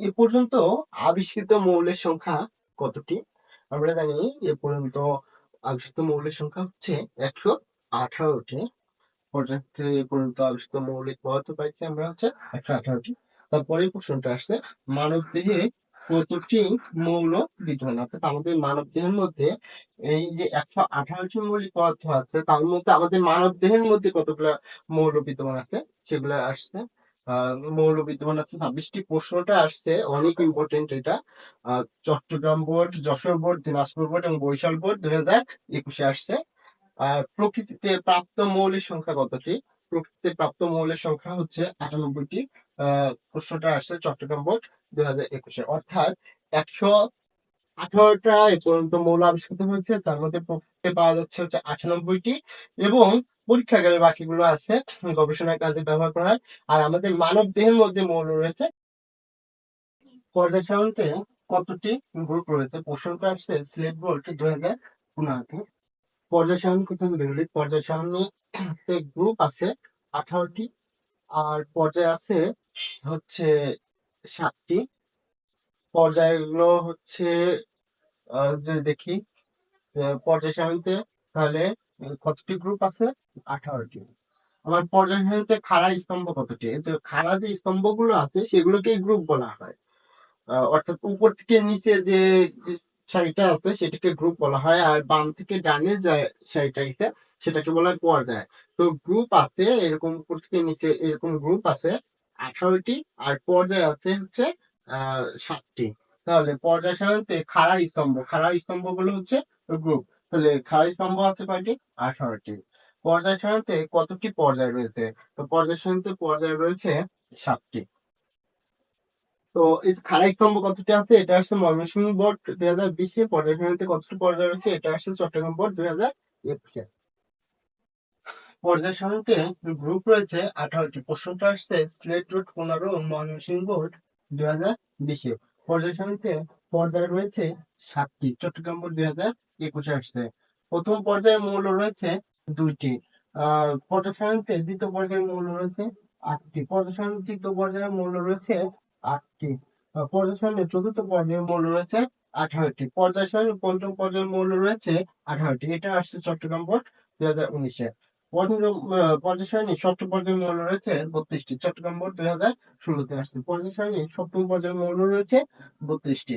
এ পর্যন্ত আবিষ্কৃত মৌলের সংখ্যা কতটি? আমরা জানি এ পর্যন্ত আবিষ্কৃত মৌলের সংখ্যা হচ্ছে একশো আঠারোটি। পর্যন্ত এ পর্যন্ত আবিষ্কৃত মৌলিক পদার্থ পাইছি আমরা হচ্ছে একশো আঠারোটি। তারপরে প্রশ্নটা আসছে, মানব দেহে কতটি মৌল বিদ্যমান? অর্থাৎ আমাদের মানব দেহের মধ্যে এই যে একশো আঠারোটি মৌলিক পদার্থ আছে, তার মধ্যে আমাদের মানব দেহের মধ্যে কতগুলা মৌল বিদ্যমান আছে, সেগুলা আসছে। মৌল বিদ্যমান আছে। ছাব্বিশটি প্রশ্নটা আসছে, অনেক ইম্পর্টেন্ট এটা। Chittagong board, Jessore board, Dinajpur board এবং বরিশাল বোর্ড দুই হাজার একুশে আসছে। আর প্রকৃতিতে প্রাপ্ত মৌলের সংখ্যা কতটি প্রকৃতিতে প্রাপ্ত মৌলের সংখ্যা হচ্ছে আটানব্বইটি। প্রশ্নটা আসছে চট্টগ্রাম বোর্ড দুই হাজার একুশে। অর্থাৎ একশো আঠারোটা এ পর্যন্ত মৌল আবিষ্কৃত হয়েছে, তার মধ্যে প্রকৃতিতে পাওয়া যাচ্ছে হচ্ছে আটানব্বইটি এবং পরীক্ষাগারে বাকিগুলো আছে গবেষণার কাজে ব্যবহার করা হয়। আর আমাদের মানব দেহের মধ্যে মৌল রয়েছে। পর্যায় সারণীতে কতটি গ্রুপ রয়েছে? প্রশ্নটা আসছে সিলেট বোর্ড দুই হাজার পনেরোতে পর্যায় সারণী কোথায় বেরোলি গ্রুপ আছে আঠারোটি, আর পর্যায় আছে হচ্ছে সাতটি। পর্যায়গুলো হচ্ছে যদি দেখি পর্যায় সারণীতে তাহলে কতটি গ্রুপ আছে? আঠারোটি। আবার পর্যায় খাড়া স্তম্ভ কতটি? যে খাড়া যে স্তম্ভগুলো আছে, সেগুলোকে গ্রুপ বলা হয়। অর্থাৎ উপর থেকে নিচে যে সারিটা আছে, সেটাকে গ্রুপ বলা হয়, আর বাম থেকে ডানে যে সারিটা সেটাকে বলা হয় পর্যায়। তো গ্রুপ আছে, এরকম উপর থেকে নিচে এরকম গ্রুপ আছে, আঠারোটি, আর পর্যায় আছে হচ্ছে, আহ সাতটি তাহলে পর্যায় সারণীতে খাড়া স্তম্ভ খাড়া স্তম্ভগুলো হচ্ছে গ্রুপ খাড়া স্তম্ভ আছে কয়টি? আঠারোটি। পর্যায় সারণীতে কতটি পর্যায় রয়েছে? তো পর্যায় সারণীতে পর্যায় রয়েছে সাতটি। তো এই খাড়া স্তম্ভ কতটি আছে? এটা আসছে ময়মনসিংহ বোর্ড দুই হাজার বিশে। পর্যায় সারণীতে কতটি পর্যায় রয়েছে? এটা আসছে চট্টগ্রাম বোর্ড দুই হাজার একুশে। পর্যায় সারণীতে গ্রুপ রয়েছে, আঠারোটি। প্রশ্নটা আসছে স্লেট রোড পনেরো, ময়মনসিংহ বোর্ড দুই হাজার বিশে। পর্যায় সারণীতে পর্যায় রয়েছে সাতটি। চট্টগ্রাম বোর্ড দুই হাজার একুশে আসছে প্রথম পর্যায়ে মৌল রয়েছে দুইটি। আহ পর্যায় দ্বিতীয় পর্যায়ে মৌল রয়েছে আটটি। পর্যায় তৃতীয় পর্যায়ে মৌল রয়েছে আটটি। পর্যায় চতুর্থ পর্যায়ে মৌল রয়েছে আঠারোটি। পর্যায় পঞ্চম পর্যায়ে মৌল রয়েছে আঠারোটি। এটা আসছে চট্টগ্রাম বোর্ড দুই হাজার উনিশে পর্যায় সারণীর ষষ্ঠ পর্যায়ে মৌল রয়েছে বত্রিশটি। চট্টগ্রাম বোর্ড দুই হাজার ষোলোতে আসছে। পর্যায় সারণীর সপ্তম পর্যায়ে মৌল রয়েছে বত্রিশটি।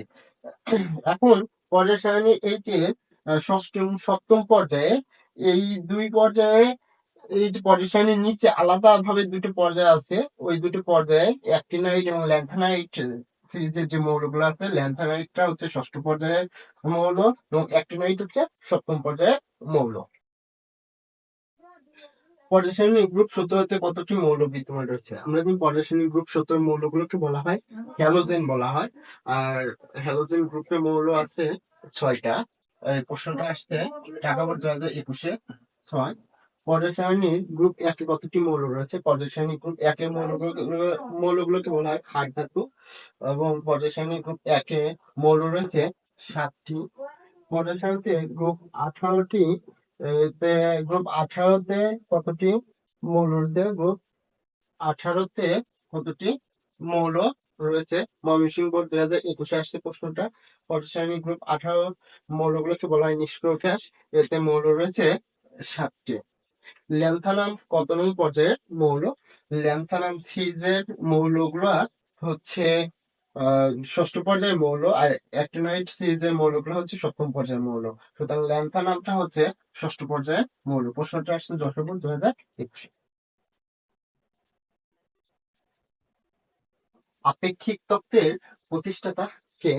এখন পর্যায় সারণীর এই যে আহ, ষষ্ঠ এবং সপ্তম পর্যায়ে এই দুই পর্যায়ে এই যে সারণীর নিচে আলাদা ভাবে দুটো পর্যায় আছে। ওই দুটো পর্যায়ে অ্যাক্টিনাইট এবং ল্যান্থানাইট সিরিজের যে মৌলগুলো আছে ল্যান্থানাইটটা হচ্ছে ষষ্ঠ পর্যায়ের মৌল এবং অ্যাক্টিনাইট হচ্ছে সপ্তম পর্যায়ের মৌল। পর্যায় সারণী গ্রুপ সতেরোতে কতটি মৌল বিদ্যমান রয়েছে? আমরা যদি পর্যায় সারণী গ্রুপ সতেরো মৌলগুলোকে বলা হয় হ্যালোজেন বলা হয়, আর হ্যালোজেন গ্রুপের মৌল আছে ছয়টা। প্রশ্নটা আসছে, ঢাকা বোর্ড দু হাজার একুশে ছয়। পর্যায় গ্রুপ একে কতটি মৌল রয়েছে? পর্যায় গ্রুপ একে মৌলগুলো, মৌলগুলোকে বলা হয় খাট ধাতু এবং পর্যায় গ্রুপ একে মৌল রয়েছে সাতটি। পর্যায় সারণীতে গ্রুপ আঠারোটি গ্রুপ আঠারোতে কতটি মৌল রয়েছে? গ্রুপ আঠারোতে কতটি মৌল রয়েছে। ময়মনসিংহ বোর্ড দুই হাজার একুশে আসছে প্রশ্নটা। সারণী গ্রুপ আঠারো মৌলগুলো মৌলগুলোকে বলা হয় নিষ্ক্রিয় গ্যাস এতে মৌল রয়েছে সাতটি। ল্যান্থানাম কত নং পর্যায়ের মৌল? ল্যান্থানাম সিরিজের মৌলগুলো হচ্ছে ষষ্ঠ পর্যায়ের মৌল আর অ্যাক্টিনাইট সিরিজের মৌলগুলো হচ্ছে সপ্তম পর্যায়ের মৌল। সুতরাং ল্যান্থানামটা হচ্ছে ষষ্ঠ পর্যায়ের মৌল। প্রশ্নটা আসছে যশোর দুই হাজার একুশে। আপেক্ষিক তত্ত্বের প্রতিষ্ঠাতা কে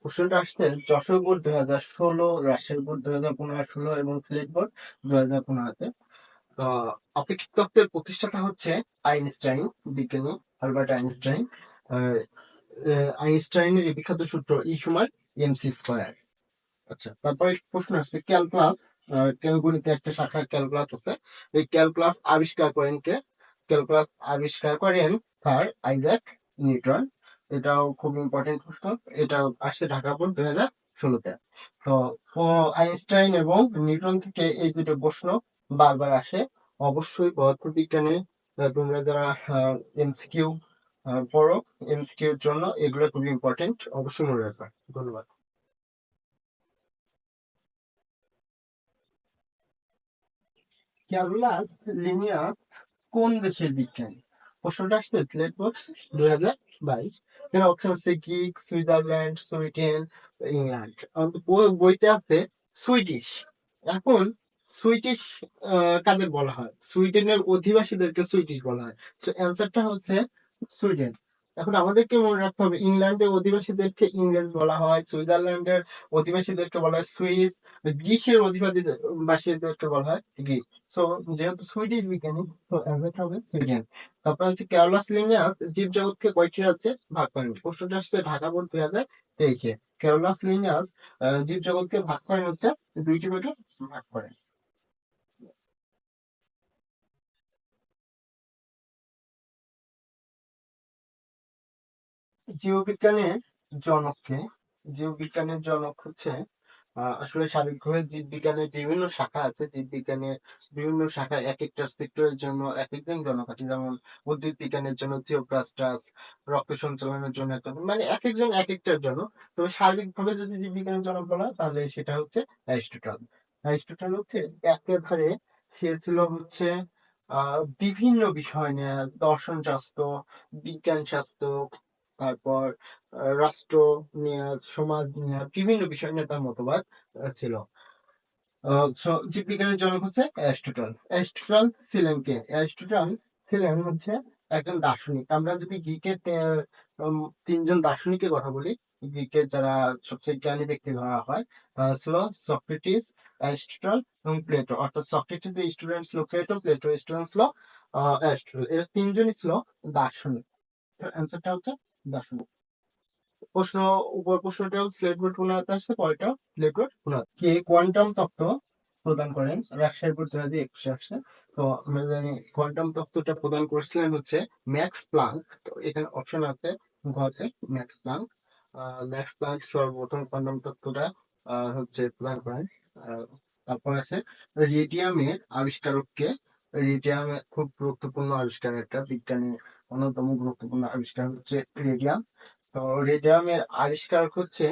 প্রশ্নটা আসছে যশোর বোর্ড দুই হাজার ষোলো, রাজশাহী বোর্ড দুই হাজার পনেরো, ষোলো এবং সিলেট বোর্ড দুই হাজার পনেরোতে আপেক্ষিক তত্ত্বের প্রতিষ্ঠাতা হচ্ছে আইনস্টাইন, বিজ্ঞানী আলবার্ট আইনস্টাইন। আইনস্টাইনের বিখ্যাত সূত্র ই সমান এমসি স্কোয়ার। আচ্ছা তারপরে প্রশ্ন আসছে, ক্যালকুলাস ক্যালকুলিতে একটা শাখা ক্যালকুলাস আছে। এই ক্যালকুলাস আবিষ্কার করেন কে? ক্যালকুলাস আবিষ্কার করেন স্যার আইজাক নিউটন এটাও খুব ইম্পর্টেন্ট প্রশ্ন এটা আসছে ঢাকা দুই হাজার ষোলোতে। তো আইনস্টাইন এবং নিউটন থেকে এই দুটো প্রশ্ন বারবার আসে। অবশ্যই পদার্থবিজ্ঞানে তোমরা যারা এমসিকিউ পড়ো এমসিকিউ এর জন্য এগুলো খুবই ইম্পর্টেন্ট অবশ্যই মনে রাখবে। ধন্যবাদ। ক্যারুলাস লিনিয়ার কোন দেশের বিজ্ঞানী? প্রশ্নটা আসছে সিলেট বোর্ড দুই হাজার বাইশ। এর অপশন আছে গ্রিক সুইজারল্যান্ড সুইডেন ইংল্যান্ড বই- বইতে আছে সুইডিশ এখন সুইডিশ কাদের বলা হয়? সুইডেনের অধিবাসীদেরকে সুইডিশ বলা হয়। সো অ্যান্সারটা হচ্ছে সুইডেন এখন আমাদেরকে মনে রাখতে হবে ইংল্যান্ডের অধিবাসীদেরকে ইংরেজ বলা হয় সুইজারল্যান্ডের অধিবাসীদেরকে বলা হয় সুইস গ্রিসের অধিবাসীদেরকে বলা হয় গ্রিক সো যেহেতু সুইডিশ বিজ্ঞানী, তো অ্যান্সারটা হবে সুইডেন তারপর হচ্ছে ক্যারলাস লিনিয়াস জীব জগৎকে কয়টি রাজ্যে ভাগ করেন? প্রশ্নটা আসছে ঢাকা বোর্ড দুই হাজার তেইশে। ক্যারলাস লিনিয়াস জীব জগৎকে ভাগ করেন হচ্ছে দুইটি ভাগে ভাগ করেন। জীববিজ্ঞানের জনককে, জীববিজ্ঞানের জনক হচ্ছে আসলে সার্বিকভাবে জীববিজ্ঞানের বিভিন্ন শাখা আছে। জীববিজ্ঞানের বিভিন্ন শাখায় এক একটা সেক্টরের জন্য এক একজন জনক আছে যেমন উদ্ভিদ বিজ্ঞানের জন্য জিওপ্লাস্টাস, রক্ত সঞ্চালনের জন্য একটা মানে এক একজন এক একটার জন্য। তবে সার্বিকভাবে যদি জীববিজ্ঞানের জনক বলা তাহলে সেটা হচ্ছে অ্যারিস্টটল। অ্যারিস্টটল হচ্ছে একেবারে সে ছিল হচ্ছে বিভিন্ন বিষয় নিয়ে দর্শন শাস্ত্র বিজ্ঞান শাস্ত্র তারপর রাষ্ট্র নিয়ে, সমাজ নিয়ে বিভিন্ন বিষয় নিয়ে তার মতবাদ ছিল। জীববিজ্ঞানের জনক হচ্ছে ছিলেন কে? ছিলেন হচ্ছে একজন দার্শনিক। আমরা যদি গ্রিকের তিনজন দার্শনিকের কথা বলি, গ্রিকের যারা সবচেয়ে জ্ঞানী ব্যক্তি ধরা হয় ছিল সক্রেটিস, অ্যারিস্টটল এবং প্লেটো। অর্থাৎ সক্রেটিসের স্টুডেন্ট ছিল প্লেটো প্লেটো স্টুডেন্ট ছিল অ্যারিস্টটল। এরা তিনজনই ছিল দার্শনিক। অ্যান্সারটা হচ্ছে প্রশ্ন, উপর প্রশ্নটা স্লেট বোর্ড পুনরাতে আসছে, পরেরটা স্লেট বোর্ড পুনরাতে কে কোয়ান্টাম তত্ত্ব প্রদান করেন? দু হাজার একুশে আসছে। তো আমরা জানি কোয়ান্টাম তত্ত্বটা প্রদান করেছিলেন হচ্ছে ম্যাক্স প্লাঙ্ক। তো এখানে অপশন আছে ঘতে ম্যাক্স প্লাঙ্ক। ম্যাক্স প্লাঙ্ক সর্বপ্রথম কোয়ান্টাম তত্ত্বটা হচ্ছে প্রদান করেন। তারপর আছে রেডিয়ামের আবিষ্কারককে। রেডিয়ামের খুব গুরুত্বপূর্ণ আবিষ্কার একটা বিজ্ঞানী অন্যতম গুরুত্বপূর্ণ আবিষ্কার হচ্ছে রেডিয়াম। তো রেডিয়ামের আবিষ্কার হচ্ছে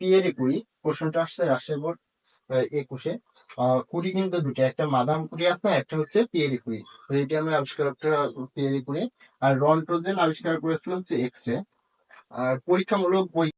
পিয়েরি কুড়ি প্রশ্নটা আসছে রাজশাহী বোর্ড একুশে। কুড়ি কিন্তু দুটো একটা মাদাম কুড়ি আছে, একটা হচ্ছে পিয়েরি কুড়ি রেডিয়ামের আবিষ্কারকটা পিয়েরি কুড়ি আর রন্ট্রোজেন আবিষ্কার করেছিল হচ্ছে এক্স রে আর পরীক্ষামূলক বই